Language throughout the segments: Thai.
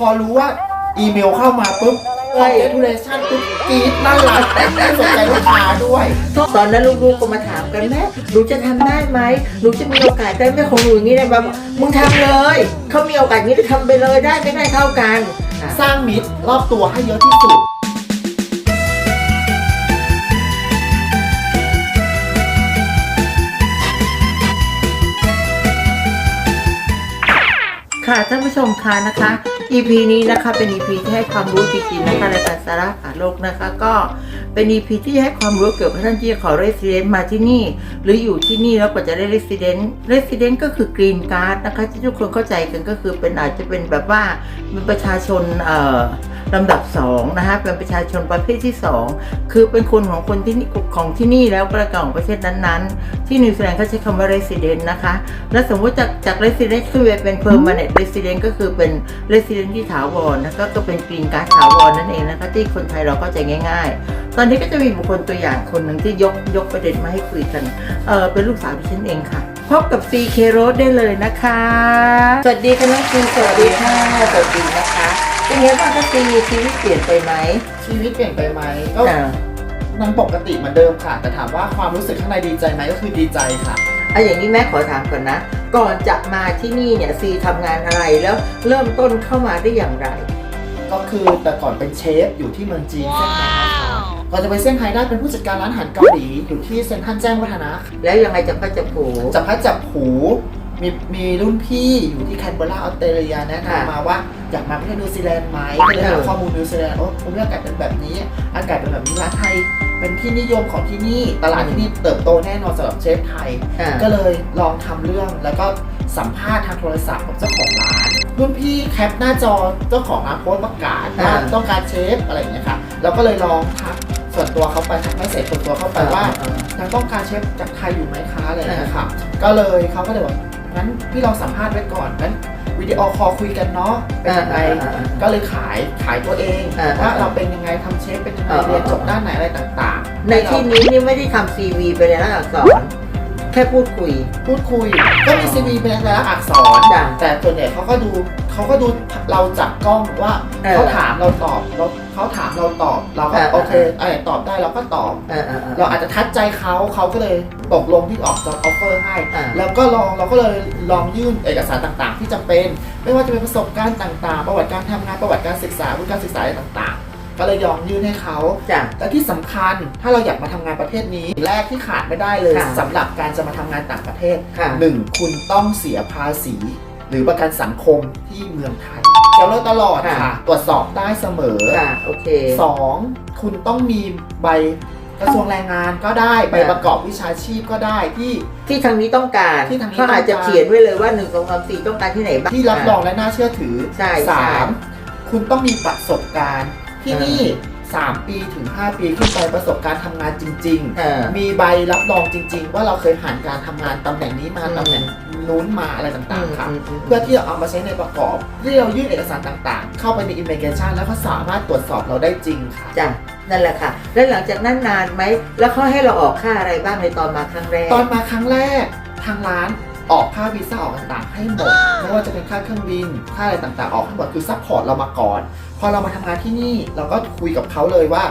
พอรู้ว่าอีเมลเข้ามาปุ๊บ congratulation ปุ๊บกรี๊ดนั่นหลังแต่ไม่สนใจลูกค้าด้วยตอนนั้นลูกๆก็มาถามกันแม่หนูจะทำได้ไหมหนูจะมีโอกาสได้ไหมของหนูอย่างนี้ได้แบบมึงทำเลยเขามีโอกาสนี้ก็ทำไปเลยได้ไม่ได้เท่ากันอะสร้างมิตรรอบตัวให้เยอะที่สุด ค่ะท่านผู้ชมคะนะคะ EP นี้นะคะเป็น EP ที่ให้ความรู้จริงๆนะคะในการสาระผ่าโลกนะคะ ก็เป็น EP ที่ให้ความรู้เกี่ยวกับท่านที่จะขอ resident มาที่นี่ หรืออยู่ที่นี่แล้วก็จะได้เรสซิเดนต์เรสซิเดนต์ก็คือกรีนการ์ดนะคะที่ทุกคนเข้าใจกันก็คือเป็นอาจจะเป็นแบบว่าเป็นประชาชนเอ่อ ลำดับ2นะคะเป็นประชาชนประเภทที่ 2 คือเป็นคนของคนที่นี่ของที่นี่แล้วประกาศของประเทศนั้นๆ ที่นิวซีแลนด์เขาใช้คำว่า resident นะคะ แล้วสมมติจากจาก resident ขึ้นไปเป็น permanent resident ก็คือเป็น resident ที่ถาวรนะคะก็เป็น green card ถาวรนั่นเองนะคะที่คนไทยเราเข้าใจง่าย ๆ ตอนนี้ก็จะมีบุคคลตัวอย่างคนหนึ่งที่ยกยกประเด็นมาให้คุยกันเออเป็นลูกสาวดิฉันเองค่ะพบกับ CK Road ได้เลยนะคะ สวัสดีค่ะน้องซีสวัสดีค่ะ สวัสดีนะคะ เป็นไงบ้างคะซีชีวิตเปลี่ยนไปไหมชีวิตเปลี่ยนไปไหมก็อ่ายังปกติเหมือนเดิมค่ะ แต่ถามว่าความรู้สึกข้างในดีใจไหมก็คือดีใจค่ะอะอย่างนี้แม่ขอถามก่อนนะ ก่อนจะมาที่นี่เนี่ยซีทำงานอะไรแล้วเริ่มต้นเข้ามาได้อย่างไร ก็คือแต่ก่อนเป็นเชฟอยู่ที่เมืองจีนเซี่ยงไฮ้นะคะก่อนจะไปเซี่ยงไฮ้ได้เป็นผู้จัดการร้านอาหารเกาหลีอยู่ที่เซ็นทรัลแจ้งวัฒนะแล้วยังไงจะพัดจะผูจับพัดจับผู มีมีรุ่นพี่อยู่ที่แคนเบอร์ราออสเตรเลียแนะค่ะนำมาว่าอยากมาประเทศนิวซีแลนด์ไหมก็เลยหาเออข้อมูลนิวซีแลนด์โอ้ภูมิอากาศเป็นแบบนี้ อากาศเป็นแบบนี้ร้านไทยเป็นที่นิยมของที่นี่ตลาดที่นี่เติบโตแน่นอนสำหรับเชฟไทยอ่าก็เลยลองทำเรื่องแล้วก็สัมภาษณ์ทางโทรศัพท์กับเจ้าของร้าน รุ่นพี่แคปหน้าจอเจ้าของร้านโพสต์ประกาศว่าอ่าต้องการเชฟอะไรอย่างเงี้ยค่ะเราก็เลยลองทักส่วนตัวเขาไปทักไม่เสร็จส่วนตัวเขาไปว่าอ่ายังต้องการเชฟจากไทยอยู่ไหมคะอะไรอย่างเงี้ยค่ะก็เลยเขาก็เลยบอก งั้นพี่ลองสัมภาษณ์ไว้ก่อนงั้นวิดีโอคอลคุยกันเนาะเป็นยังไงอ่าอ่าอ่าก็เลยขายขายตัวเองอ่าว่าเราเป็นยังไงทำเชฟเป็นยังไงอ่าเรียนจบด้านไหนอะไรต่างๆ ในที่นี้นี่ไม่ได้ทำซีวีไปในระดับสอนแค่พูดคุย พูดคุย ก็มีซีวีเป็นรายลักษณ์อักษรจ้ะแต่ส่วนใหญ่เขาก็ดูเขาก็ดูเราจากกล้องว่าเออเขาถามเราตอบเรา เขาถามเราตอบ เราก็เออโอเคไอ้ตอบได้เราก็ตอบ เออเออเออ เราอาจจะทัดใจเขาเขาก็เลยตกลงที่ออกจอบออฟเฟอร์ให้ อ่า แล้วก็ลองเราก็เลยลองยื่นเอกสารต่างๆ ที่จำเป็น ไม่ว่าจะเป็นประสบการณ์ต่างๆ ประวัติการทำงานประวัติการศึกษาวุฒิการศึกษาอะไรต่างๆ ก็เลยยอมยื่นให้เขา จ้ะ และที่สำคัญถ้าเราอยากมาทำงานประเทศนี้แรกที่ขาดไม่ได้เลยค่ะสำหรับการจะมาทำงานต่างประเทศค่ะ หนึ่งคุณต้องเสียภาษี หรือประกันสังคมที่เมืองไทย เจ้าเลยตลอดค่ะค่ะ ตรวจสอบได้เสมอค่ะโอเคสองคุณต้องมีใบกระทรวงแรงงานก็ได้ใบค่ะประกอบวิชาชีพก็ได้ที่ที่ทางนี้ต้องการที่ทางนี้เขาอาจจะต้องการเขียนไว้เลยว่า1 2 3 4ต้องการที่ไหนบ้างที่รับรองและน่าเชื่อถือใช่สาใช่มคุณต้องมีประสบการณ์ที่นี่3 ปีถึง 5 ปีขึ้นไปประสบการณ์ทำงานจริงเออๆมีใบรับรองจริง ๆ ว่าเราเคยผ่านการทำงานตำแหน่งนี้มาอืมตำแหน่ง นู้นมาอะไรต่างๆค่ะอืมอืมเพื่อที่จะเอามาใช้ในประกอบที่เรายื่นเอกสารต่างๆ เข้าไปใน immigration แล้วเขาสามารถตรวจสอบเราได้จริงค่ะจ้ะนั่นแหละค่ะ แล้วหลังจากนั้นนานไหม แล้วเขาให้เราออกค่าอะไรบ้างในตอนมาครั้งแรก ตอนมาครั้งแรกทางร้านออกค่าวีซ่าออกต่างๆ ให้หมดไม่ว่าจะเป็นค่าเครื่องบินค่าอะไรต่างๆ ออกให้หมดคือซัพพอร์ตเรามาก่อน พอเรามาทำงานที่นี่เราก็คุยกับเขาเลยว่า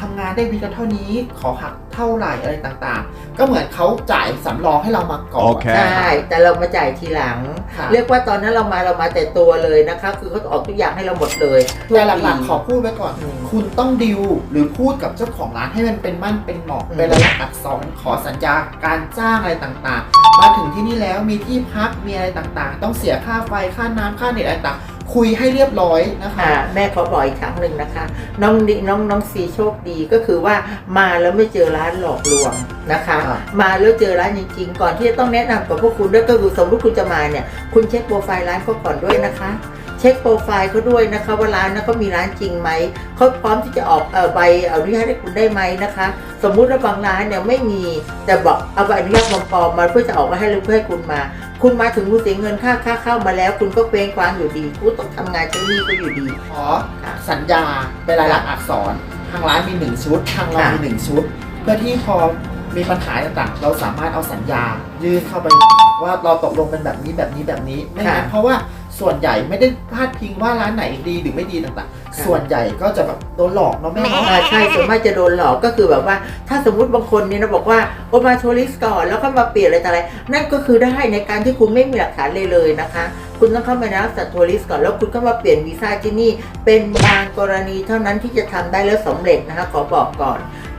ทำงานได้วีกันเท่านี้ ขอหักเท่าไหร่อะไรต่างๆ ก็เหมือนเขาจ่ายสำรองให้เรามาก่อนโอเคใช่แต่เรามาจ่ายทีหลังค่ะเรียกว่าตอนนั้นเรามาเรามาแต่ตัวเลยนะคะ คือเขาออกทุกอย่างให้เราหมดเลยแต่หลักๆขอพูดไว้ก่อนอืมคุณต้องดิวหรือพูดกับเจ้าของร้านให้มันเป็นมั่นเป็นเหมาะอืมเป็นรายลักษณ์อักษรขอสัญญาการจ้างอะไรต่างๆ มาถึงที่นี่แล้วมีที่พักมีอะไรต่างๆ ต้องเสียค่าไฟค่าน้ำค่าเน็ตอะไรต่างๆ คุยให้เรียบร้อยนะคะอ่าแม่ขอบอกอีกครั้งหนึ่งนะคะ น้องดิน้องน้องซีโชคดีก็คือว่ามาแล้วไม่เจอร้านหลอกลวงนะคะครับมาแล้วเจอร้านจริงๆ ก่อนที่จะต้องแนะนำกับพวกคุณด้วยก็คือสมมติคุณจะมาเนี่ย คุณเช็คโปรไฟล์ร้านเขาก่อนด้วยนะคะ เช็คโปรไฟล์เขาด้วยนะคะว่าร้านนั้นเขามีร้านจริงไหมเขาพร้อมที่จะออกเอ่อใบอนุญาตให้คุณได้ไหมนะคะ สมมุติว่าบางร้านเนี่ยไม่มีแต่บอกเอาใบอนุญาตปลอมๆมาเพื่อจะออกมาให้เพื่อให้คุณมา คุณมาถึงคุณเสียเงินค่าค่าเข้ามาแล้ว คุณก็เกรงกวางอยู่ดีคุณต้องทำงานที่นี่ก็อยู่ดีขอสัญญาเป็นรายลักษณ์อักษรทางร้านมีหนึ่งชุดทางเราค่ะมีหนึ่งชุด เพื่อที่พอมีปัญหาต่างๆ เราสามารถเอาสัญญา ยื่นเข้าไปว่าเราตกลงเป็นแบบนี้แบบนี้แบบนี้ไม่งั้นค่ะเพราะว่า ส่วนใหญ่ไม่ได้พาดพิงว่าร้านไหนดีหรือไม่ดีต่างๆ ส่วนใหญ่ก็จะแบบโดนหลอกเนาะแม่เนาะ อ่าใช่ส่วนมากจะโดนหลอกก็คือแบบว่า ถ้าสมมุติบางคนเนี่ยนะบอกว่าโอมาทัวริสก่อนแล้วก็มาเปลี่ยนอะไรต่ออะไร นั่นก็คือได้ในการที่คุณไม่มีหลักฐานเลยเลยนะคะ คุณต้องเข้ามาในลักษณะทัวริสก่อนแล้วคุณก็มาเปลี่ยนวีซ่าที่นี่ เป็นบางกรณีเท่านั้นที่จะทำได้แล้วสำเร็จนะคะขอบอกก่อน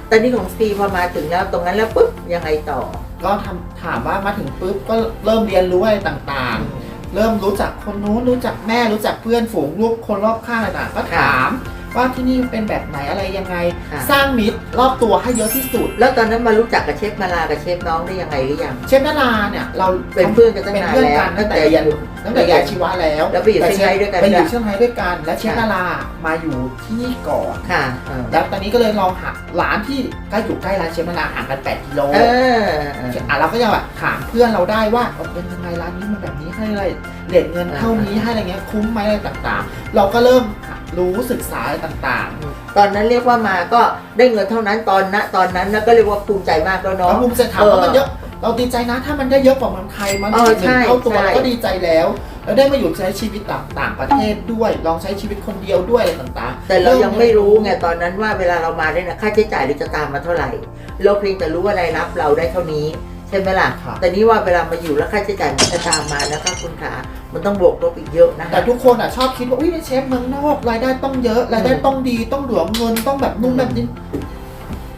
ตอนนี้ของสตีพอมาถึงแล้วตรงนั้นแล้วปุ๊บยังไงต่อ ก็ทำถามว่ามาถึงปุ๊บก็เริ่มเรียนรู้อะไรต่างๆ เริ่มรู้จักคนนู้นรู้จักแม่รู้จักเพื่อนฝูงลูกคนรอบข้างอะไรต่างๆก็ถาม ว่าที่นี่เป็นแบบไหนอะไรยังไง ค่ะ สร้างมิตรรอบตัวให้เยอะที่สุด แล้วตอนนั้นมารู้จักกับเชฟมาลากับเชฟน้องได้ยังไงหรือยัง เชฟนาราเนี่ยเราเป็นเพื่อนกันตั้งเป็นนานเพื่อนแล้วกันตั้งแต่เรียนตั้งแต่เรียนชีวะแล้วแล้วไปอยู่แต่เชียงรายด้วยกันไปอยู่ด้วยเชียงรายด้วยกัน และเชฟนารามาอยู่ที่นี่ก่อน ค่ะเออแล้วตอนนี้ก็เลยลองหาร้านที่ใกล้อยู่ใกล้ร้านเชฟนาราห่างกัน8กิโล เอออะเราก็จะแบบถามเพื่อนเราได้ว่าเออเป็นยังไงร้านนี้มันแบบนี้ให้อะไรเด็ดเงินเท่านี้ให้อะไรเงี้ยคุ้มไหมอะไรต่างๆ เราก็เริ่ม รู้ศึกษาอะไรต่างตอนนั้นเรียกว่ามาก็ได้เงินเท่านั้นตอนนะตอนนั้นนะก็เรียกว่าภูมิใจมากแล้วๆเนาะ แล้วภูมิใจถามว่ามันเยอะเราดีใจนะถ้ามันได้เยอะกว่าเมืองไทยมันเออหนึ่งใช่เท่าตัวใช่ เราก็ดีใจแล้ว แล้วได้มาอยู่ใช้ชีวิตต่างต่างประเทศด้วย ลองใช้ชีวิตคนเดียวด้วยอะไรต่างๆแต่เรายังไม่รู้ไงตอนนั้นว่าเวลาเรามาเนี่ยนะค่าใช้จ่ายเราจะตามมาเท่าไหร่ เราเพียงแต่รู้ว่ารายรับเราได้เท่านี้ ใช่ไหมล่ะครับแต่นี่ว่าเวลามาอยู่แล้วค่าใช้จ่ายมันจะตามมานะคะคุณขา มันต้องบวกลบอีกเยอะนะคะแต่ทุกคนอะชอบคิดว่าอุ้ยเป็นเชฟเมืองนอกรายได้ต้องเยอะรายได้ต้องดีต้องเหลือเงินต้องแบบนู่นแบบนี้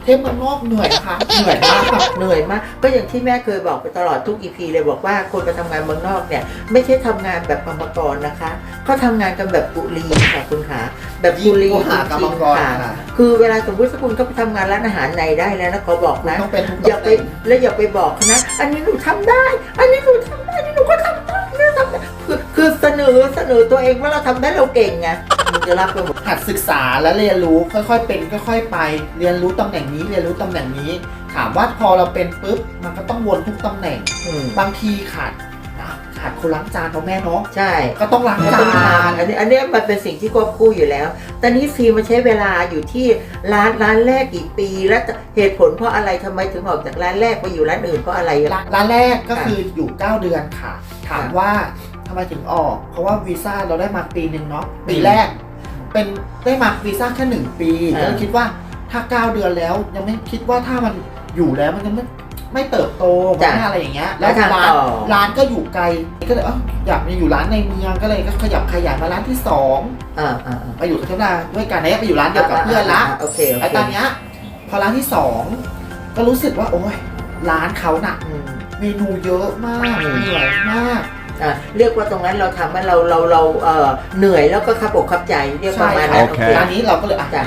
เชฟเมืองนอกเหนื่อยนะคะเหนื่อยมากเหนื่อยมาก ก็อย่างที่แม่เคยบอกไปตลอดทุกอีพีเลยบอกว่าคนไปทำงานเมืองนอกเนี่ย ไม่ใช่ทำงานแบบกรรมกรนะคะเขาทำงานกันแบบกุลีค่ะคุณขาแบบกุลียิ่งกว่าหากรรมกรจงๆค่ะค่ะคือเวลาสมมติถ้าคุณก็ไปทำงานร้านอาหารในได้แล้วนะขอบอกนะต้องเป็นทุกอย่าไปแล้วอย่าไปบอกเขานะ อันนี้หนูทำได้ อันนี้หนูทำได้อันนี้หนูก็ทำ คือคือเสนอเสนอตัวเองว่าเราทำได้เราเก่งไงมันจะรับไปหมดหัดศึกษาและเรียนรู้ค่อยๆ เป็นค่อยๆไป เรียนรู้ตำแหน่งนี้เรียนรู้ตำแหน่งนี้ ถามว่าพอเราเป็นปุ๊บมันก็ต้องวนทุกตำแหน่ง อืมบางทีขาดอะขาดคนล้างจานพ่อแม่เนาะใช่ก็ต้องล้างมันจาต้องทนำอันนี้อันนี้มันเป็นสิ่งที่ควบคู่อยู่แล้ว แต่นี้ซีมาใช้เวลาอยู่ที่ร้านร้านแรกกี่ปี และเหตุผลเพราะอะไรทำไมถึงออกจากร้านแรกไปอยู่ร้านอื่นเพราะอะไร ร้านร้านแรกก็คืออยู่ 9 เดือนค่ะ ถามว่า ทำไมถึงออก เพราะว่าวีซ่าเราได้มาปีหนึ่งเนาะปีแรก เป็นได้มาวีซ่าแค่หนึ่งปีอ่าแล้วคิดว่าถ้า9เดือนแล้ว ยังไม่คิดว่าถ้ามันอยู่แล้วมันจะไม่ไม่เติบโตมันไม่อะไรอย่างเงี้ย แล้วทำร้านต่อร้านก็อยู่ไกลก็เลยเอ้าอยากมาอยู่ร้านในเมืองก็เลยก็ขยับขยายมาร้านที่สองอ่าอ่าอ่ามาอยู่กับเทวดาด้วยกันเนี่ยไปอยู่ร้านเดียวกับเพื่อนละโอเคโอไอ้เคตอนเนี้ยพอร้านที่สองก็รู้สึกว่าโอ้ยร้านเขาน่ะอืมเมนูเยอะมากอืมเหนื่อยมากอะ เรียกว่าตรงนั้นเราทำให้เราเราเราเอ่อเหนื่อยแล้วก็ขับอกขับใจเรียกประมาณนั้นใช่โอค่ะเคร้านนี้เราก็เลยอะจ้ะ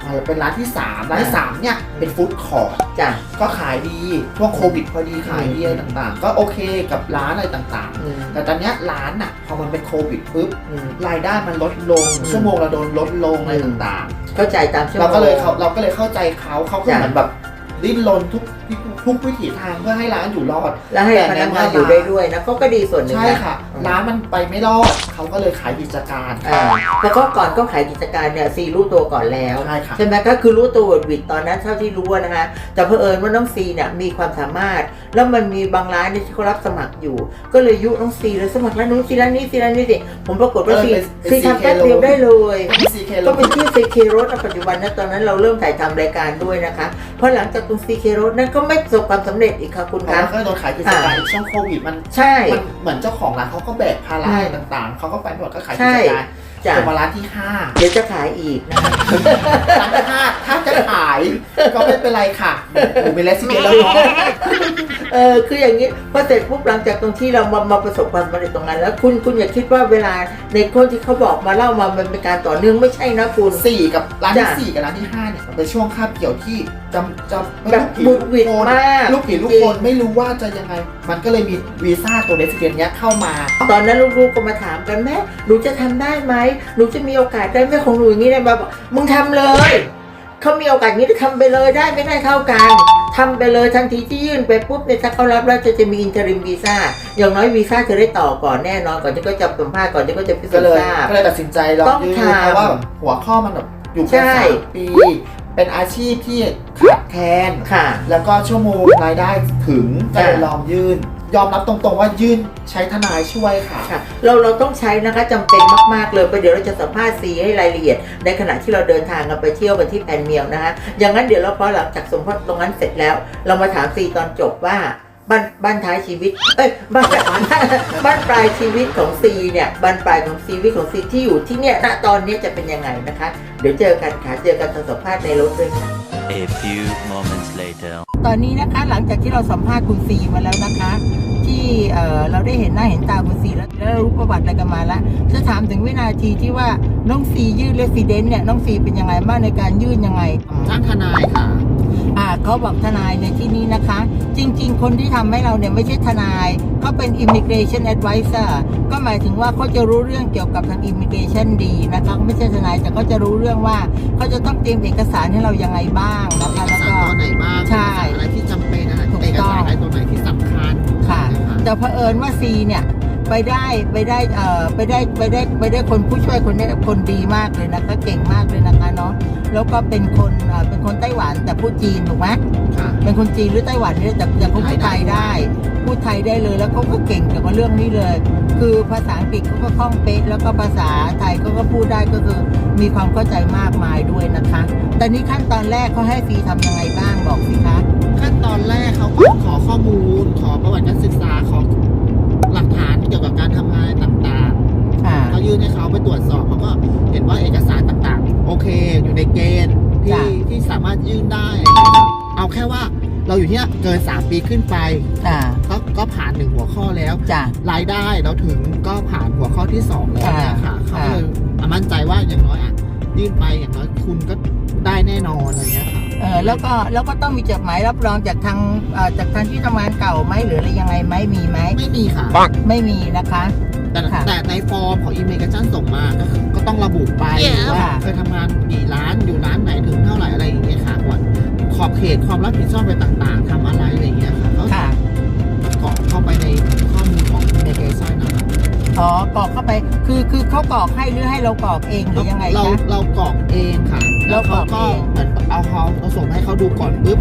เอาเป็นร้านที่สามร้านที่สามเนี่ย เป็นฟู้ดคอร์ทจ้ะก็ขายดีช่วงโควิดพอดีขายดีอืมอะไรต่างๆ ก็โอเคกับร้านอะไรต่างอืมๆแต่ตอนเนี้ยร้านน่ะพอมันเป็นโควิดปุ๊บอืมรายได้มันลดลงอืมชั่วโมงเราโดนลดลงอะไรอืมต่างเข้าใจตามชั่วๆโมเรางก็เลยเขาเราก็เลยเข้าใจเขาเขาก็จ้ะเหมือนแบบดิ้นรนทุก ทุกวิถีทางเพื่อให้ร้านอยู่รอดแล้วให้พนักงานอยู่ได้ด้วยนะเขาก็ดีส่วนหนึ่งใช่นะค่ะอืมร้านมันไปไม่รอดเขาก็เลยขายกิจการอ่าแล้วก็ก่อนก็ขายกิจการเนี่ยซีรู้ตัวก่อนแล้วใช่ค่ะใช่ไหมก็คือรู้ตัววิดตอนนั้นเท่าที่รู้อะนะคะแต่เผอิญว่าน้องซีเนี่ยมีความสามารถ แล้วมันมีบางร้านเนี่ยที่เขารับสมัครอยู่ ก็เลยยุน้องซีเลยสมัครร้านนู้นซีร้านนี้ซีร้านนี้สิผมปรากฏว่าซีเออเป็นซีเป็นทำแป๊บ CK เดียวได้เลยเป็นซี เคโลก็เป็นชื่อ CK Road นะปัจจุบันนะตอนนั้นเราเริ่มถ่ายทำรายการด้วยนะคะ เพราะหลังจากตรง CK Road นั้นก็ไม่ประสบความสำเร็จอีกค่ะคุณแล้คะวก็โดนขายกิจการอีกช่วงโควิดมันใช่ มันเหมือนเจ้าของร้านเขาก็แบกภาระอืมอะไรต่างๆเขาก็ไปหมดก็ขายใช่กิจการ จ้ะจนมาร้านที่ห้าเดี๋ยวจะขายอีกนะคะร้านที่ห้าถ้าจะขาย ก็ไม่เป็นไรค่ะหนูมีเลสซิเกแล้วเนาะเออคืออย่างนี้พอเสร็จปุ๊บหลังจากตรงที่เรามามาประสบความสำเร็จตรงนั้น แล้วคุณคุณอย่าคิดว่าเวลาในคนที่เขาบอกมาเล่ามามันเป็นการต่อเนื่องไม่ใช่นะคุณ สี่กับร้านที่จ้ะ สี่กับร้านที่ห้าเนี่ยมันเป็นช่วงคาบเกี่ยวที่จำจำไม่แบบรู้บุดหวิดคนมากลูกผีลูกคนไม่รู้ว่าจะยังไง มันก็เลยมีวีซ่าตัวเลสเกนเนี้ยเข้ามา ตอนนั้นลูกๆก็มาถามกันแม่หนูจะทำได้ไหมหนูจะมีโอกาสได้ไหมของหนูอย่างนี้ได้มาบอกมึงทำเลยเขามีโอกาสนี้ก็ทำไปเลยได้ไม่ได้เท่ากันทำไปเลยทันทีที่ยื่นไปปุ๊บเนี่ยถ้าเขารับแล้วจะจะมีอินเทอริมวีซ่าอย่างน้อยวีซ่าจะได้ต่อก่อนแน่นอนก่อนที่เขาจะสัมภาษณ์ก่อนที่เขาจะพิสูก็จน์เลยทราบก็เลยตัดสินใจลองต้องยืนทำเพราะว่าแบบหัวข้อมันแบบอยู่ใช่แค่สามปีเป็นอาชีพที่ขาดแคลนค่ะแล้วก็ชั่วโมงรายได้ถึงก็เลยค่ะลองยื่น ยอมรับตรงๆว่ายื่นใช้ทนายช่วยค่ะ ค่ะเราเราต้องใช้นะคะจำเป็นมาก ๆ เลยประเดี๋ยวเราจะสัมภาษณ์ซีให้รายละเอียด ในขณะที่เราเดินทางกันไปเที่ยวกันที่แปนเมียวนะคะอย่างนั้นเดี๋ยวเราพอหลังจากสมภาษณ์ตรงนั้นเสร็จแล้ว เรามาถามซีตอนจบว่า บ้านบ้านท้ายชีวิต เอ้ยบ้านบ้านปลายชีวิตของซีเนี่ยบ้านปลายของชีวิตของซีที่อยู่ที่เนี่ยณตอนนี้จะเป็นยังไงนะคะ เดี๋ยวเจอกันค่ะเจอกันตอนสัมภาษณ์ในรถด้วยค่ะ A few moments later. ตอนนี้นะคะหลังจากที่เราสัมภาษณ์คุณซีมาแล้วนะคะ ที่เอ่อเราได้เห็นหน้าเห็นตาคุณซีแล้วแล้วรู้ประวัติอะไรกันมาแล้วจะถามถึงวินาทีที่ว่าน้องซียื่นเรสซิเดนต์เนี่ยน้องซีเป็นยังไงบ้างในการยื่นยังไง จ้างทนายค่ะอ่า เขาบอกทนายในที่นี้นะคะ จริง ๆ คนที่ทำให้เราเนี่ยไม่ใช่ทนายเขาเป็น immigration advisor ก็หมายถึงว่าเขาจะรู้เรื่องเกี่ยวกับทาง immigration ดีนะคะไม่ใช่ทนายแต่เขาจะรู้เรื่องว่าเขาจะต้องเตรียมเอกสารให้เรายังไงบ้างนะคะเอกแล้วสารก็ตัวไหนบ้างใช่อะไรที่จำเป็นอะไรถูกเอกต้องสารอะไรตัวไหนที่สำคัญค่ะนแต่เผอิญว่าซีเนี่ย ไปได้ไปได้เอ่อไปได้ไปได้ไปได้คนผู้ช่วยคนนี้คนดีมากเลยนะคะเก่งมากเลยนะคะเนาะแล้วก็เป็นคนเอ่อเป็นคนไต้หวันแต่พูดจีนถูกไหมค่ะ เป็นคนจีนหรือไต้หวันเนี่ยแต่แต่เขาพูดไทยได้ พูดไทยได้เลยแล้วเขาก็เก่งเกี่ยวกับเรื่องนี้เลย คือภาษาอังกฤษเขาก็คล่องเป๊ะแล้วก็ภาษาไทยเขาก็พูดได้ก็คือมีความเข้าใจมากมายด้วยนะคะ แต่นี่ขั้นตอนแรกเขาให้ซีทำยังไงบ้างบอกสิคะ ขั้นตอนแรกเขาก็ขอข้อมูล ขอประวัติการศึกษา ขอหลักฐาน เกี่ยวกับการทำงานต่างอ่าๆเขายื่นให้เขาไปตรวจสอบเขาก็เห็นว่าเอกสารต่างๆ โอเค อยู่ในเกณฑ์ที่จ้ะที่สามารถยื่นได้ เอาแค่ว่าเราอยู่ที่เนี่ยเกิน3ปีขึ้นไปอ่าก็ก็ผ่านหนึ่งหัวข้อแล้วจ้ะรายได้เราถึงก็ผ่านหัวข้อที่2แล้วเนี่ยค่ะอ่าเขาก็เลยมั่นใจว่าอย่างน้อยอะยื่นไปอย่างน้อยคุณก็ได้แน่นอนอะไรเงี้ยค่ะ เออแล้วก็แล้วก็ต้องมีจดหมายรับรองจากทางเอ่อจากทางที่ทำงานเก่าไหมหรืออะไรยังไงไหมมีไหมไม่มีค่ะไม่มีนะคะแต่ค่ะแต่ในฟอร์มของอีเมลชั่นส่งมาก็คือก็ต้องระบุไป Yeah. ว่าเคยทำงานกี่ร้านอยู่ร้านไหนถึงเท่าไหร่อะไรอย่างเงี้ยค่ะว่าขอบเขตความรับผิดชอบไปต่างๆทำอะไรอะไรอย่างเงี้ยค่ะก็ค่ะกรอกเข้าไปในข้อมูลของอีเมลชั่นนะคะอ๋อกรอกเข้าไปคือคือเขากรอกให้หรือให้เรากรอกเองหรือยังไงเราคะเรากรอกเองค่ะ แล้วเขาเรากรก็อกเองเหมือน เอาเขาเราส่งให้เขาดูก่อนปุ๊บ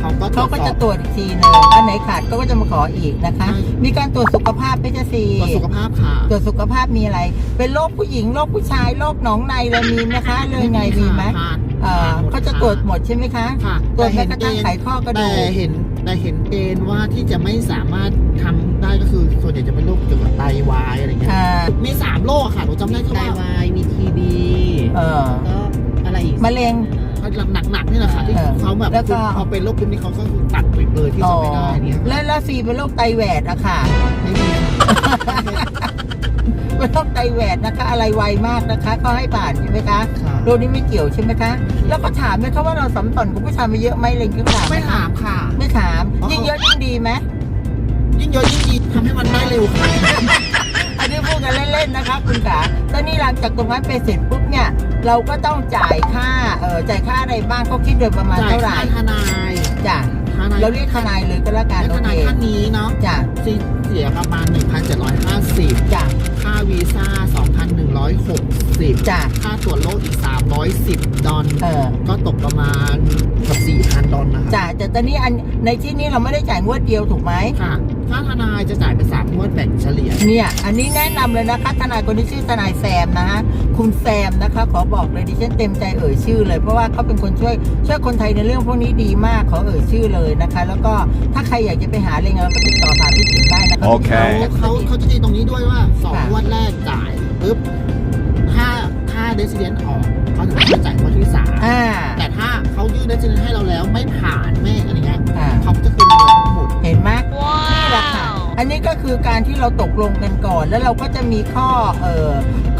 เขาก็ตรเขาวจก็สอจะบตรวจอีกทีหนึงอันไหนขาดเขาก็จะมาขออีกนะคะใช่มีการตรวจสุขภาพไหม่ใช่สิตรวจสุขภาพค่ะตรวจสุขภาพมีอะไร เป็นโรคผู้หญิงโรคผู้ชายโรคหนองในอะไรมีไหมคะเลยไงมีไหมผ่านเอ่อผ่นหมดเขาจะตรวจหมดใช่ไหมคะค่ะตรวจแต่แม้เห็นกระเกทั่งณฑ์ไขข้อกระดูแต่กเห็นแต่เห็นเกณฑ์ว่าที่จะไม่สามารถทำได้ก็คือส่วนใหญ่จะเป็นโรคเกี่ยวกับไตวายอะไรเงี้ยอ่ามีสามโรคค่ะหนูจำได้แค่ไตว่าวายมีทีบีเออก็อะไรอีกมะเร็ง หนักๆนี่แหละค่ะที่เออเขาแบบแล้วก็ พอเป็นโรคปุ๊บนี่เขาก็คือตัดไปเลยที่จะไม่ได้เนี่ยแล้วแล้วซีเป็นโรคไตแหวดอะค่ะ ไม่มีค่ะเป็นโรคไตแหวดนะคะ อะไรไวมากนะคะเขาให้ผ่านใช่ไหมคะค่ะโรคนี้ไม่เกี่ยวใช่ไหมคะ แล้วก็ถามไหมคะว่าเราสัมผัสกับผู้ชายมาเยอะไหมอะไรอย่างเงี้ยถามหไม่ถามค่ะ ไม่ถามอ๋อ ยิ่งเยอะยิ่งดีไหมยิ่งเยอะยิ่งดีทำให้มันได้เร็วค่ะ อันนี้พูดกันเล่นๆนะคะคุณขา ตอนนี้หลังจากตรงนั้นไปเสร็จปุ๊บเนี่ย เราก็ต้องจ่ายค่าเออจ่ายค่าอะไรบ้างเขาคิดโดยประมาณจ่ายเท่าไหร่ค่าทนายจ้ะทนายเราเรียกทนายเลยก็แล้วกันและโอทเคนายท่านนี้เนาะจ้ะเสียประมาณ 1,750 จ้ะ ค่าวีซ่า 2,160จ้ะ ค่าตรวจโรคอีก 310 ดอลเออ ก็ตกประมาณเกับ4,000 ดอลนะคะจ้ะแต่ตอนนี้อันในที่นี้เราไม่ได้จ่ายงวดเดียวถูกไหมค่ะค่าทนายจะจ่ายเป็น3งวดแบ่งเฉลี่ย เนี่ย อันนี้แนะนำเลยนะคะทนายคนที่ชื่อทนายแซมนะฮะคุณแซมนะคะ ขอบอกเลยดิฉันเต็มใจเอ่ยชื่อเลยเพราะว่าเขาเป็นคนช่วยช่วยคนไทยในเรื่องพวกนี้ดีมากขอเอ่ยชื่อเลยนะคะ แล้วก็ถ้าใครอยากจะไปหาอะไรเงี้ยก็ติดต่อผ่านพี่ติ๋มได้นะคะโอเค เขาเขาเขาจะดีตรงนี้ด้วยว่าค่ะ2งวดแรกจ่าย ปุ๊บถ้าถ้าเดซิเดนออกเขาถึงจะจ่ายงวดที่อ่า3แต่ถ้าเขายื่นเดซิเดนให้เราแล้วไม่ผ่านไม่อะไรเงี้ยอ่า เขาจะคืนเงินทั้งหมด เห็นไหมนี่แหละค่ะ อันนี้ก็คือการที่เราตกลงกันก่อน แล้วเราก็จะมีข้อเอ่อ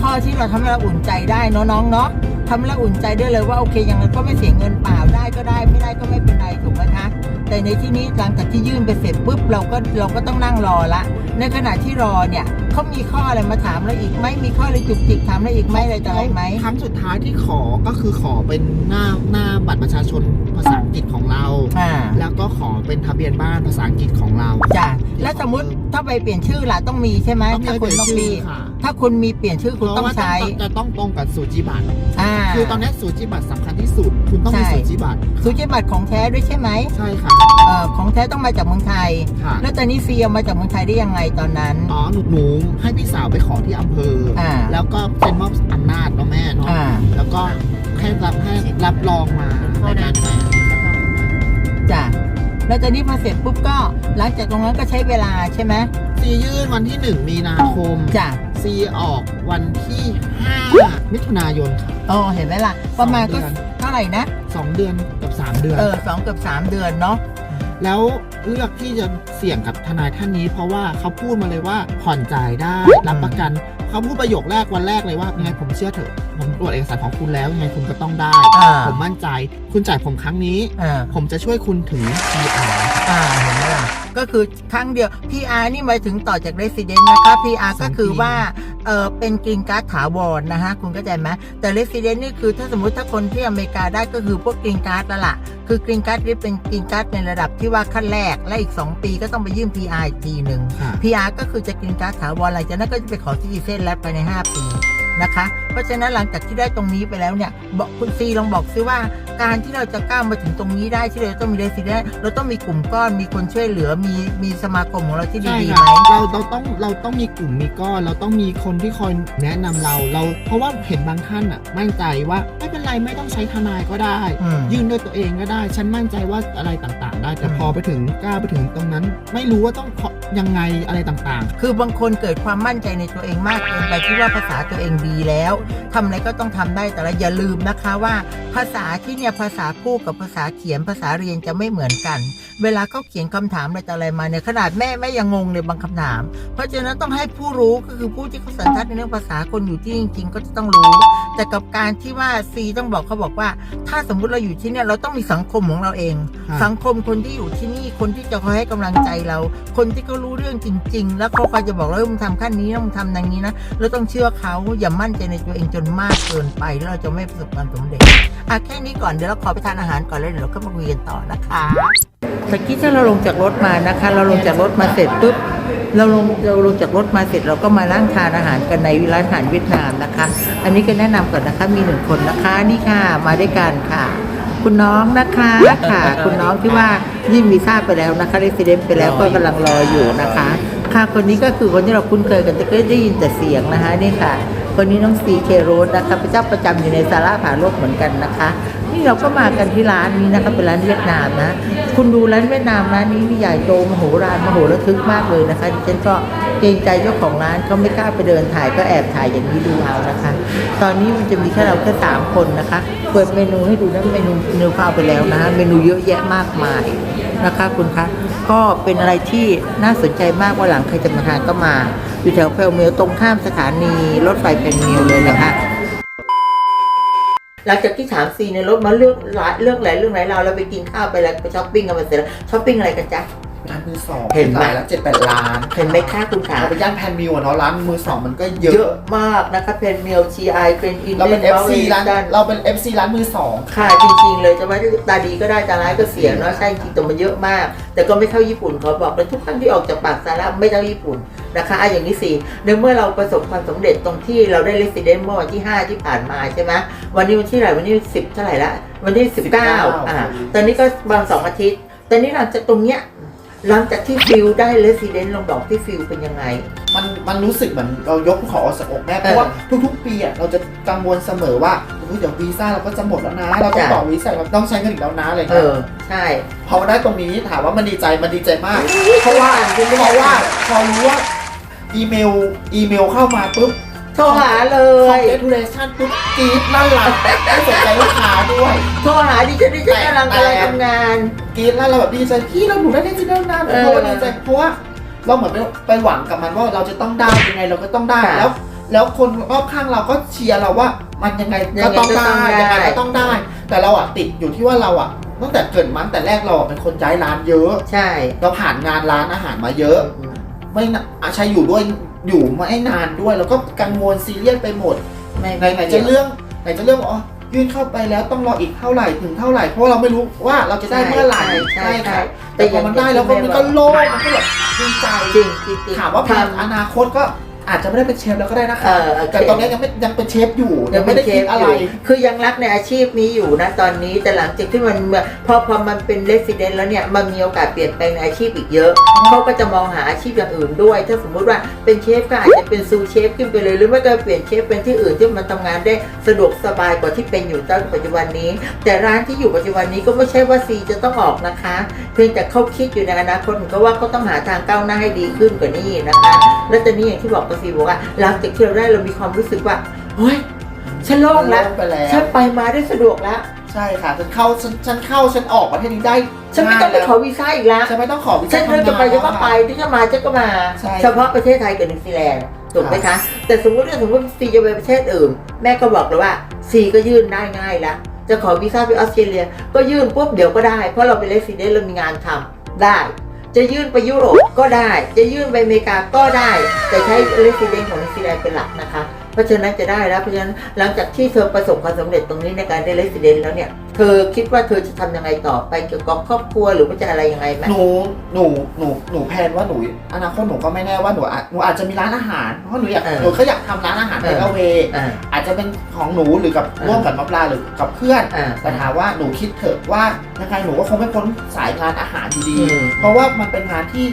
ข้อที่เราทำให้เราอุ่นใจได้เนาะน้องเนาะทำให้เราอุ่นใจได้เลยว่าโอเคยังไงก็ไม่เสียเงินเปล่าได้ก็ได้ไม่ได้ก็ไม่เป็นไรถูกไหมคะแต่ในที่นี้หลังจากที่ยื่นไปเสร็จปุ๊บเราก็เราก็ต้องนั่งรอละ ในขณะที่รอเนี่ยเขามีข้ออะไรมาถามเราอีกไหมมีข้ออะไรจุกจิกถามเราอีกไหมอะไรต่ออะไรไหมครั้งสุดท้ายที่ขอก็คือขอเป็นหน้าหน้าบัตรประชาชนภาษาอังกฤษของเรา อ่า แล้วก็ขอเป็นทะเบียนบ้านภาษาอังกฤษของเราจ้ะแล้วสมมติ ถ้าไปเปลี่ยนชื่อล่ะต้องมีใช่ไหมต้องมีถ้าคุณเปลี่ยนต้องชื่มีอค่ะถ้าคุณมีเปลี่ยนชื่อคุณต้องใช้ เพราะว่าจะต้องตรงกับสูจิบัตรอ่า คือตอนนี้สูจิบัตรสำคัญที่สุด คุณต้องมีใช่ สูจิบัตรสูจิบัตรของแท้ด้วยใช่ไหมใช่ค่ะเอ่อของแท้ต้องมาจากเมืองไทย ค่ะแล้วตอนนี้ซีเอามาจากเมืองไทยได้ยังไงตอนนั้น อ๋อหนูหนูให้พี่สาวไปขอที่อำเภออา แล้วก็เป็นมอบอำนาจเนาะแม่เนาะอ่า แล้วก็ให้รับให้รับรองมาในการแปลจ้ะ แล้วตอนนี้พอเสร็จปุ๊บก็หลังจากตรงนั้นก็ใช้เวลาใช่ไหมซียื่นวันที่ 1 มีนาคมจ้ะซีออกวันที่ 5 มิถุนายนค่ะ อ๋อเห็นไหมล่ะ ประมาณก็สองเดือน เท่าไหร่นะ 2 เดือนกับ 3 เดือน เออสองเกือบสามเดือนเนาะ แล้วเลือกที่จะเสี่ยงกับทนายท่านนี้ เพราะว่าเขาพูดมาเลยว่าผ่อนจ่ายได้ รับประกัน เขาพูดประโยคแรกวันแรกเลยว่ายังไงผมเชื่อเถอะ ผมตรวจเอกสารของคุณแล้วยังไงคุณก็ต้องได้ อ่า ผมมั่นใจ คุณจ่ายผมครั้งนี้ อ่าผมจะช่วยคุณถึง PR อ่าเห็นไหมล่ะ ก็คือครั้งเดียว PR นี่หมายถึงต่อจาก Resident นะคะ PR สองปีก็คือว่าเออเป็นกรีนการ์ดถาวรนะฮะคุณเข้าใจไหมแต่ Resident นี่คือถ้าสมมุติถ้าคนที่อเมริกาได้ก็คือพวกกรีนการ์ดแล้วล่ะคือกรีนการ์ดนี่เป็นกรีนการ์ดในระดับที่ว่าขั้นแรกและอีก 2 ปีก็ต้องไปยื่น PR อีกทีหนึ่งค่ะ PR ก็คือจะกรีนการ์ดถาวรหลังจากนั้นก็จะไปขอซิติเซนแล้วภายใน 5 ปี นะคะ เพราะฉะนั้นหลังจากที่ได้ตรงนี้ไปแล้วเนี่ยบอกคุณซีลองบอกซิว่า การที่เราจะก้าวมาถึงตรงนี้ได้ที่เราจะต้องมีเรสิเดนเราต้องมีกลุ่มก้อนมีคนช่วยเหลือมีมีสมาคมของเราที่ใช่ดีๆค่ะไหมเราเราต้องเราต้องมีกลุ่มมีก้อน เราต้องมีคนที่คอยแนะนำเราเรา เพราะว่าเห็นบางท่านอะมั่นใจว่าไม่เป็นไรไม่ต้องใช้ทนายก็ได้อืมยื่นด้วยตัวเองก็ได้ ฉันมั่นใจว่าอะไรต่างๆ ได้แต่อืมพอไปถึงก้าวไปถึงตรงนั้น ไม่รู้ว่าต้องขอยังไงอะไรต่างคือบางคนเกิดความมั่นใจในตัวเองมากเกินไปที่ว่าภาษาตัวเองดีแล้วทำอะไรก็ต้องทำได้แต่ละอย่าลืมนะคะว่า ภาษาที่เนี่ยภาษาพูดกับภาษาเขียนภาษาเรียนจะไม่เหมือนกัน เวลาเขาเขียนคำถามอะไรต่ออะไรมาเนี่ยขนาดแม่แม่ยังงงเลยบางคำถาม เพราะฉะนั้นต้องให้ผู้รู้ก็คือผู้ที่เขาสันทัดในเรื่องภาษาคนอยู่ที่จริง ๆ ก็จะต้องรู้ แต่กับการที่ว่าซีต้องบอกเขาบอกว่า ถ้าสมมุติเราอยู่ที่เนี่ยเราต้องมีสังคมของเราเองค่ะสังคมคนที่อยู่ที่นี่คนที่จะคอยให้กำลังใจเรา คนที่เขารู้เรื่องจริง ๆ แล้วเขาคอยจะบอกเราว่ามึงทำขั้นนี้นะมึงทำอย่างนี้นะเราต้องเชื่อเขาอย่ามั่นใจในตัวเองจนมากเกินไปแล้วเราจะไม่ประสบความสำเร็จอะแค่นี้ก่อนเดี๋ยวเราขอไปทานอาหารก่อนแล้วเดี๋ยวเราก็มาคุยกันต่อนะคะตะกี้ถ้าเราลงจากรถมานะคะ เราลงจากรถมาเสร็จปุ๊บเราลงเราลงจากรถมาเสร็จเราก็มานั่งทานอาหารกันในร้านอาหารเวียดนามนะคะ อันนี้ก็แนะนำก่อนนะคะมีหนึ่งคนนะคะนี่ค่ะมาด้วยกันค่ะ คุณน้องนะคะค่ะ คุณน้องที่ว่ายื่นวีซ่าไปแล้วนะคะเรสซิเดนไปแล้วก็กำลังรออยู่นะคะ ค่ะคนนี้ก็คือคนที่เราคุ้นเคยกันแต่ก็ได้ยินแต่เสียงนะคะนี่ค่ะ คนนี้น้องซีเคโรสนะคะเป็นเจ้าประจำอยู่ในซาร่าผาโลกเหมือนกันนะคะ นี่เราก็มากันที่ร้านนี้นะคะเป็นร้านเวียดนามนะ คุณดูร้านเวียดนามร้านนี้นี่ใหญ่โตมโหฬารมโหระทึกมากเลยนะคะดิฉันก็เกรงใจเจ้าของร้านเขาไม่กล้าไปเดินถ่ายก็แอบถ่ายอย่างนี้ดูเอานะคะ ตอนนี้มันจะมีแค่เราแค่สามคนนะคะ เปิดเมนูให้ดูนะเมนูเมนูเข้าไปแล้วนะคะเมนูเยอะแยะมากมายนะคะคุณคะก็เป็นอะไรที่น่าสนใจมากว่าหลังใครจะมาทานก็มา อยู่แถวเพลเมลตรงข้ามสถานีรถไฟเพลเมลเลยนะคะหลังจากที่ถามซีในรถมาเลือกร้านเลือกไหนเรื่องไหนเราเราไปกินข้าวไปแล้วไปช้อปปิ้งกันมาเสร็จแล้วช้อปปิ้งอะไรกันจ๊ะร้านมือสองเห็นไหมขายแล้วเจ็ดแปดล้านเห็นไหมคะคุณขาเราไปย่านแพนมิวอะเนาะร้านมือสองมันก็เยเยอะอะมากนะคะเพนเมลชีไอเป็นอินเราเป็นเดีย FC ร้านเราเป็น FC ร้านมือสองค่ะจริงๆเลยจะว่าตาดีก็ได้ตาร้ายก็เสียเนาะใช่จริงแต่มันเยอะมาก แต่ก็ไม่เท่าญี่ปุ่นขอบอกเลยทุกครั้งที่ออกจากปากซาร่าไม่เท่าญี่ปุ่น นะคะอะอย่างนี้สิในเมื่อเราประสบความสำเร็จตรงที่เราได้เลส i เดนเมื่อวันที่ 5 ที่ผ่านมาใช่ไหมวันนี้วันที่เท่าไหร่วันนี้สิบเท่าไหร่ละวันที่สิบเก้าอ่าตอนนี้ก็บางสองอาทิตย์แต่นี่หลังจากตรงเนี้ยหลังจากที่ฟิลได้เลส i เดนลองบอกที่ฟิลเป็นยังไงมันมันรู้สึกเหมือนเรายกภูเขาออกจากอกแม่เพราะว่าทุกๆ ปีอะเราจะกังวลเสมอว่าอุ๊ยเดี๋ยววีซ่าเราก็จะหมดแล้วนะ เราต้องจ้ะต่อวีซ่าเราต้องใช้เงินอีกแล้วนะอะไรเอเงี้ยอใช่พอมาได้ตรงนี้ถามว่ามันดีใจมันดีใจมาก เพราะว่าเพราะว่าพอรู้ว่า อีเมลอีเมลเข้ามาปุ๊บโทรหาเลคอยเ a ทูเลชันปุ๊บกรี๊ดลั่นละไม่สนใจลูกค้าด้วย โทรหาดิฉันดิฉันกำลังกำลังทำงาน กรี๊ดลั่นเราแบบดีใจพี่เราหนูได้เล่นจีนนานเออเพราะว่าดีใจเพราะว่าเราเหมือนไปไปหวังกับมันว่าเราจะต้องได้ยังไงเราก็ต้องได้ค่ะแล้ว แล้วคนรอบข้างเราก็เชียร์เราว่ามันยังไงยังก็ไงต้องได้ก็ต้องได้ยังไงก็ต้องได้ แต่เราอะติดอยู่ที่ว่าเราอะตั้งแต่เกิดมันแต่แรกเราอะเป็นคนย้ายร้านเยอะ ใช่ เราผ่านงานร้านอาหารมาเยอะ ไม่นะอาชัยอยู่ด้วยอยู่มาให้นานด้วย แล้วก็กังวลซีเรียสไปหมดไม่ไหนไหนจะเรื่องไหนจะเรื่องอ๋อยื่นเข้าไปแล้วต้องรออีกเท่าไหร่ถึงเท่าไหร่เพราะว่าเราไม่รู้ว่าเราจะได้เมื่อไหร่ใช่ใช่ค่ะแต่พอมันได้แล้วก็มันก็โล่งมันก็แบบดีใจจริงจริงจริงถามว่าแผนทำอนาคตก็ อาจจะไม่ได้เป็นเชฟแล้วก็ได้นะคะ เออโอเค แต่ตอนนี้ยังไม่ยังเป็นเชฟอยู่ ยังไม่ได้คิดอะไรยู่คือยังรักในอาชีพนี้อยู่นะตอนนี้แต่หลังจากที่มันพอพอมันเป็นเลสซิเดนแล้วเนี่ยมันมีโอกาสเปลี่ยนแปลงในอาชีพอีกเยอะเขาก็จะมองหาอาชีพอย่างอื่นด้วย ถ้าสมมุติว่าเป็นเชฟก็อาจจะเป็นซูเชฟขึ้นไปเลย หรือไม่ก็เปลี่ยนเชฟเป็นที่อื่นที่มันทำงานได้สะดวกสบายกว่าที่เป็นอยู่ตอนปัจจุบันนี้ แต่ร้านที่อยู่ปัจจุบันนี้ก็ไม่ใช่ว่าซีจะต้องออกนะคะ เพียงแต่เขาคิดอยู่ในอนาคตเหมือนกับว่าเขาต้องหาทางก้าวหน้าให้ดีขึ้นกว่านี้นะคะ แล้วตอนนี้อย่างที่บอกกซีบอกว่าหลังจากที่เราได้เรามีความรู้สึกว่าเฮ้ยฉันโล่งแล้วไปแล้วฉันไปมาได้สะดวกแล้ว ใช่ค่ะฉันเข้าฉันฉันเข้าฉันออกประเทศนี้ได้ฉันไม่ต้องไปขอวีซ่าอีกแล้วฉันไม่ต้องขอวีฉัซ่านเดินจะไปจะก็ไปทำงานที่จะมาจะก็มาใช่เฉพาะประเทศไทยกับนิวซีแลนด์ถูกไหมคะ แต่สมมติว่าสมมติซีจะไปประเทศอื่น แม่ก็บอกเลยว่าซีก็ยื่นได้ง่ายละจะขอวีซ่าไปออสเตรเลีย ก็ยื่นปุ๊บเดี๋ยวก็ได้ เพราะเราเป็นเลสซิเดนเรามีงานทำได้ จะยื่นไปยุโรปก็ได้ จะยื่นไปอเมริกาก็ได้ แต่ใช้เลสซิเดนของนิวซีแลนด์เป็นหลักนะคะ เพราะฉะนั้นจะได้แล้วเพราะฉะนั้นหลังจากที่เธอประสบความสำเร็จตรงนี้ในการได้เลสซิเดนแล้วเนี่ย เธอคิดว่าเธอจะทำยังไงต่อไปเกี่ยวกับครอบครัวหรือว่าจะอะไรยังไงไหมหนูหนูหนูหนูแพลนว่าหนูอนาคตหนูก็ไม่แน่ว่าหนูอาจหนูอาจจะมีร้านอาหารเพราะหนูอยากเออหนูก็อยากทำร้านอาหารเอเทอคเวอ่าอาจจะเป็นของหนูหรือกับเออร่วมกับมะปลาหรือกับเพื่อนอ่าแต่ถามว่าหนูคิดเถอะว่ายังไงหนูก็คงไม่พ้นสายงานอาหารอยู่ดีอืมเพราะว่ามันเป็นงานที่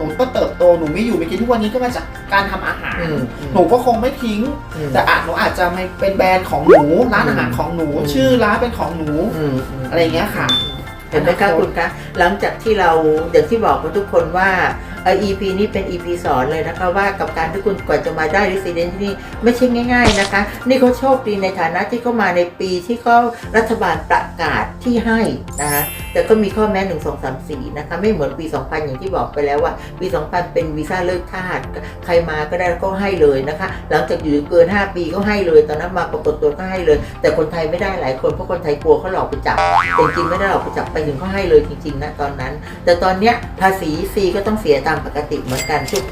หนูก็เติบโตหนูไม่อยู่ไม่กินทุกวันนี้ก็มาจากการทำอาหารอืมหนูก็คงไม่ทิ้งอืมแต่อาจหนูอาจจะไม่เป็นแบรนด์ของหนูร้านอาหารของหนูอืมชื่อร้านเป็นของหนูอืมมอะไรอย่างเงี้ยค่ะเห็นไหมคะคุณคะหลังจากที่เราอย่างที่บอกกับทุกคนว่าเออ EP นี้เป็น EP สอนเลยนะคะว่ากับการที่คุณกว่าจะมาได้ resident ที่นี่ไม่ใช่ง่าย ๆนะคะ นี่เขาโชคดีในฐานะที่เขามาในปีที่เขารัฐบาลประกาศที่ให้นะคะแต่ก็มีข้อแม้1 2 3 4นะคะไม่เหมือนปี 2000 อย่างที่บอกไปแล้วว่า ปี 2000 เป็นวีซ่าเลิกทาสใครมาก็ได้ก็ให้เลยนะคะ หลังจากอยู่เกิน 5 ปีก็ให้เลยตอนนั้นมาปรากฏตัวก็ให้เลย แต่คนไทยไม่ได้หลายคนเพราะคนไทยกลัวเขาหลอกไปจับแต่จริงๆไม่ได้หรอกไปจับไปถึงเขาให้เลยจริงๆนะตอนนั้น แต่ตอนเนี้ยภาษีซีก็ต้องเสียตามปกติเหมือนกันทุก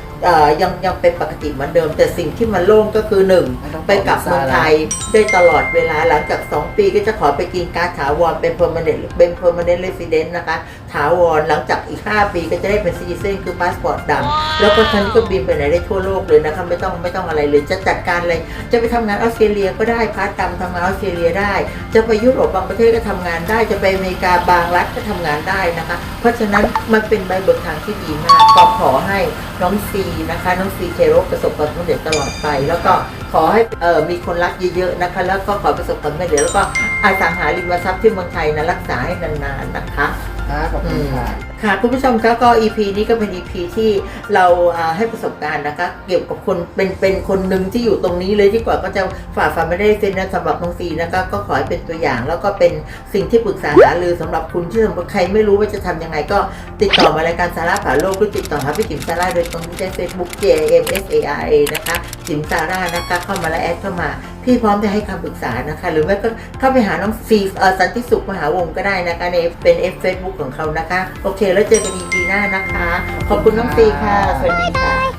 ยังยังเป็นปกติเหมือนเดิม แต่สิ่งที่มันโล่งก็คือหนึ่งม่ต้องไปกลับเมืองไทยได้ตลอดเวลาหลังจาก 2 ปีก็จะขอไปกินการดถาวรเป็น permanent เป็น permanent resident นะคะ ถาวรหลังจากอีก 5 ปีก็จะได้เป็น citizen คือพาสปอร์ตดำแล้วก็ท่านก็บินไปไหนได้ทั่วโลกเลยนะคะไม่ต้องไม่ต้องอะไรเลยจะจัดการอะไรจะไปทำงานออสเตรเลียก็ได้พาร์ทดำทำงานออสเตรเลียได้ จะไปยุโรปบางประเทศก็ทำงานได้ จะไปอเมริกาบางรัฐก็ทำงานได้นะคะ เพราะฉะนั้นมันเป็นใบเบิกทางที่ดีมากก็ขอให้ น้องซีนะคะ น้องซีเคโรประสบความสำเร็จตลอดไป แล้วก็ขอให้เอ่อมีคนรักเยอะๆนะคะ แล้วก็ขอประสบความสำเร็จแล้วก็อสังหาริมทรัพย์ที่เมืองไทยนะรักษาให้นานๆนะคะค่ะขอบคุณค่ะค่ะคุณผู้ชมคะก็ EP นี้ก็เป็น EP ที่เราให้ประสบการณ์นะคะ เกี่ยวกับคนเป็นเป็นคนหนึ่งที่อยู่ตรงนี้เลยที่กว่าก็จะฝ่าฟันไม่ได้เซ็นนะสำหรับน้องซีนะคะก็ขอให้เป็นตัวอย่าง แล้วก็เป็นสิ่งที่ปรึกษาหารือสำหรับคุณที่สมมติใครไม่รู้ว่าจะทำยังไง ก็ติดต่อมารายการสาระผ่าโลกหรือติดต่อหาพี่จิ๋มซาร่าโดยตรงที่ใช้ Facebook J M S A R A นะคะจิ๋มซาร่านะคะเข้ามาแล้วแอดเข้ามาพี่พร้อมจะให้คำปรึกษานะคะ หรือไม่ก็เข้าไปหาน้องซีสันติสุขมหาวงศ์ก็ได้นะคะในเป็นเอฟเฟซบุ๊กของเขานะคะโอเคแล้วเจอกันอีพีหน้านะคะ ขอบคุณน้องตีค่ะ สวัสดีค่ะ